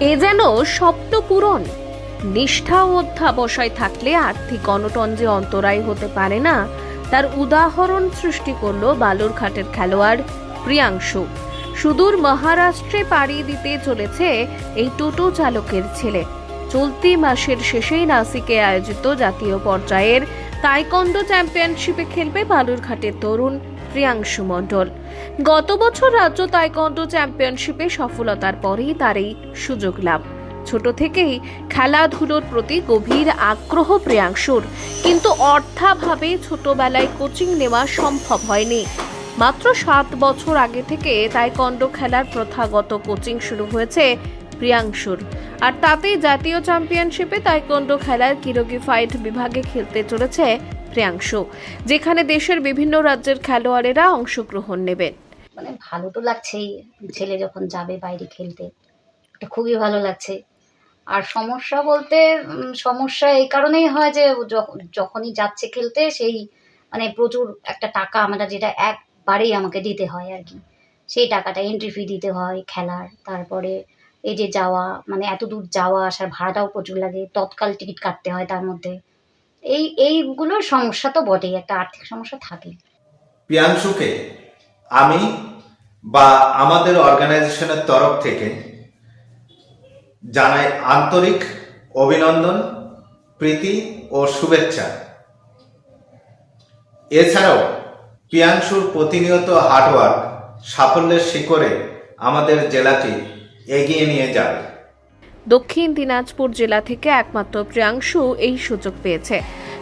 এ যেন স্বপ্ন পূরণ। নিষ্ঠা ও অধ্যাবসায় থাকলে আর্থিক অনটন যে অন্তরায় হতে পারে না, তার উদাহরণ সৃষ্টি করল বালুরঘাটের খেলোয়াড় প্রিয়াংশু। সুদূর মহারাষ্ট্রে পাড়ি দিতে চলেছে এই টোটো চালকের ছেলে। চলতি মাসের শেষেই নাসিকে আয়োজিত জাতীয় পর্যায়ের তাইকন্ডো চ্যাম্পিয়নশিপে খেলবে বালুরঘাটের তরুণ প্রিয়াংশু মণ্ডল। গত বছর রাজ্য তাইকন্ডো চ্যাম্পিয়নশিপে সফলতার পরেই তার এই সুযোগ লাভ। ছোট থেকেই খেলাধুলোর প্রতি গভীর আগ্রহ প্রিয়াংশুর। কিন্তু অর্থাভাবে ছোটবেলায় কোচিং নেওয়া সম্ভব হয়নি। মাত্র সাত বছর আগে থেকে তাইকন্ডো খেলার প্রথাগত কোচিং শুরু হয়েছে প্রিয়াংশুর। আর তাতেই জাতীয় চ্যাম্পিয়নশিপে তাইকন্ডো খেলার কিরোগি ফাইট বিভাগে খেলতে চলেছে প্রিয়াংশু, যেখানে দেশের বিভিন্ন রাজ্যের খেলোয়াড়েরা অংশগ্রহণ নেবেন। মানে ভালো তো লাগছেই। ছেলে যখন যাবে বাইরে খেলতে, এটা খুবই ভালো লাগছে। আর সমস্যা বলতে সমস্যা এই কারণেই হয় যে যখনই যাচ্ছে খেলতে, সেই মানে প্রচুর একটা টাকা আমরা যেটা একবারেই আমাকে দিতে হয় আর কি। সেই টাকাটা এন্ট্রি ফি দিতে হয় খেলার, তারপরে এই যে যাওয়া মানে এত দূর যাওয়া, আসার ভাড়াটাও প্রচুর লাগে, তৎকাল টিকিট কাটতে হয় তার মধ্যে। এই, এইগুলোর সমস্যা তো বটেই, একটা আর্থিক সমস্যা থাকে। প্রিয়াংশুকে আমি বা আমাদের অর্গানাইজেশনের তরফ থেকে জানাই আন্তরিক অভিনন্দন, প্রীতি ও শুভেচ্ছা। এছাড়াও প্রিয়াংশুর প্রতিনিয়ত হার্ডওয়ার্ক সাফল্যের শিখরে আমাদের জেলাকে এগিয়ে নিয়ে যাবে। দক্ষিণ দিনাজপুর জেলা থেকে একমাত্র প্রিয়াংশু এই সুযোগ পেয়েছে।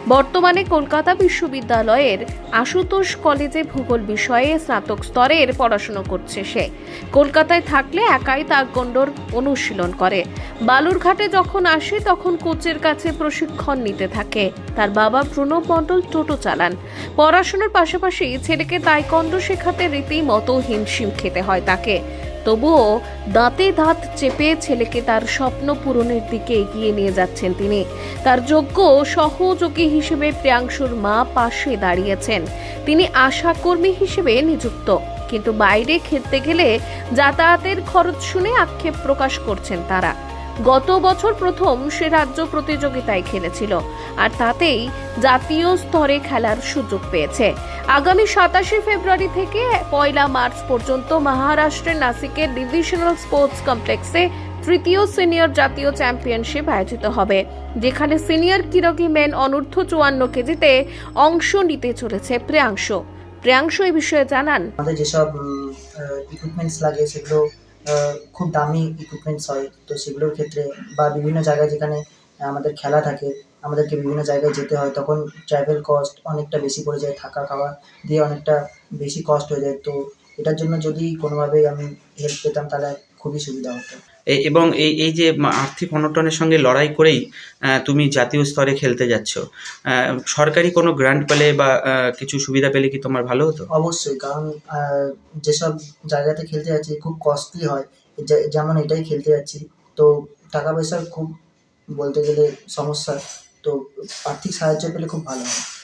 বর্তমানে কলকাতা বিশ্ববিদ্যালয়ের আশুতোষ কলেজে ভূগোল বিষয়ে স্নাতক স্তরের পড়াশুনো করছে সে। কলকাতায় থাকলে একাই তাকগন্ডর অনুশীলন করে। বালুরঘাটে যখন আসে, তখন কোচের কাছে প্রশিক্ষণ নিতে থাকে। তার বাবা প্রণব মণ্ডল টোটো চালান। পড়াশোনার পাশাপাশি ছেলেকে তাইকন্ড শেখাতে রীতিমতো হিমশিম খেতে হয় তাকে। তবুও দাঁতে দাঁত চেপে ছেলেকে তার স্বপ্ন পূরণের দিকে এগিয়ে নিয়ে যাচ্ছেন তিনি। তার যোগ্য সহযোগী হিসেবে প্রিয়াংশুর মা পাশে দাঁড়িয়েছেন। তিনি আশাকর্মী হিসেবে নিযুক্ত। কিন্তু বাইরে খেলতে গেলে যাতায়াতের খরচ শুনে আক্ষেপ প্রকাশ করছেন তারা। গত বছর প্রথম সে রাজ্য প্রতিযোগিতায় খেলেছিল আর তাতেই জাতীয় স্তরে খেলার সুযোগ পেয়েছে। আগামী সাতাশে ফেব্রুয়ারি থেকে পয়লা মার্চ পর্যন্ত মহারাষ্ট্রের নাসিকের ডিভিশনাল স্পোর্টস কমপ্লেক্সে তৃতীয় সিনিয়র জাতীয় চ্যাম্পিয়নশিপ আয়োজিত হবে, যেখানে সিনিয়র কিরগি মেন অনূর্ধ্ব চুয়ান্ন কেজিতে অংশ নিতে চলেছে প্রিয়াংশ। প্রিয়াংশ এই বিষয়ে জানান। আমাদের যেসব ইকুইপমেন্টস লাগে সেগুলো খুব দামি ইকুইপমেন্টস হয়। তো সেগুলোর ক্ষেত্রে বা বিভিন্ন জায়গায় যেখানে আমাদের খেলা থাকে, আমাদেরকে বিভিন্ন জায়গায় যেতে হয়, তখন ট্রাভেল কস্ট অনেকটা বেশি পড়ে যায় থাকা খাওয়া দিয়ে অনেকটা বেশি কস্ট হয়ে যায়। তো এটার জন্য যদি কোনোভাবে আমি হেল্প পেতাম তাহলে খুবই সুবিধা হতো। এবং এই এই যে আর্থিক অনটনের সঙ্গে লড়াই করেই তুমি জাতীয় স্তরে খেলতে যাচ্ছ। সরকারি কোনো গ্রান্ট পেলে বা কিছু সুবিধা পেলে কি তোমার ভালো হতো? অবশ্যই, কারণ যেসব জায়গাতে খেলতে যাচ্ছি, খুব কস্টলি হয়। যেমন এটাই খেলতে যাচ্ছি, তো টাকা পয়সার খুব বলতে গেলে সমস্যা। তো আর্থিক সাহায্য পেলে খুব ভালো হয়।